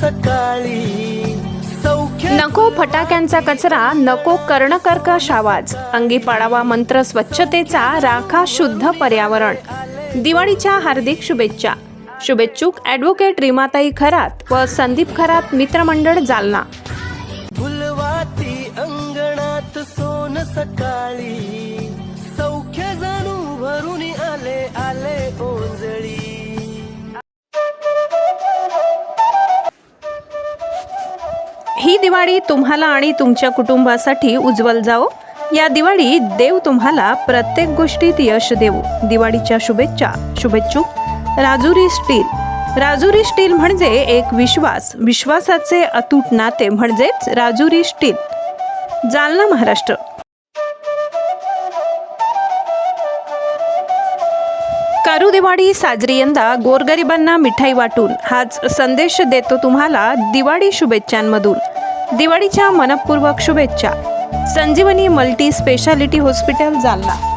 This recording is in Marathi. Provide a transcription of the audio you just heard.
सकाळी नको फटाक्यांचा कचरा नको कर्णकर्कश आवाज अंगी पाडावा मंत्र स्वच्छतेचा राखा शुद्ध पर्यावरण. दिवाळीच्या हार्दिक शुभेच्छा. शुभेच्छुक ॲडव्होकेट रिमाताई खरात व संदीप खरात मित्रमंडळ जालना. अंगणात सोन सकाळी. सौख्य आले आले ओ. ही दिवाळी तुम्हाला आणि तुमच्या कुटुंबासाठी उज्ज्वल जाओ या दिवाळी देव तुम्हाला प्रत्येक गोष्टीत यश देऊ दिवाळीच्या शुभेच्छा. शुभेच्छुक. राजुरी स्टील. राजुरी स्टील म्हणजे एक विश्वास. विश्वासाचे अतूट नाते म्हणजेच राजुरी स्टील. जालना महाराष्ट्र. करू दिवाळी साजरी यंदा गोरगरिबांना मिठाई वाटून. हाच संदेश देतो तुम्हाला दिवाळी शुभेच्छांमधून. दिवाळीच्या मनपूर्वक शुभेच्छा. Sanjivani multi speciality hospital Jalna.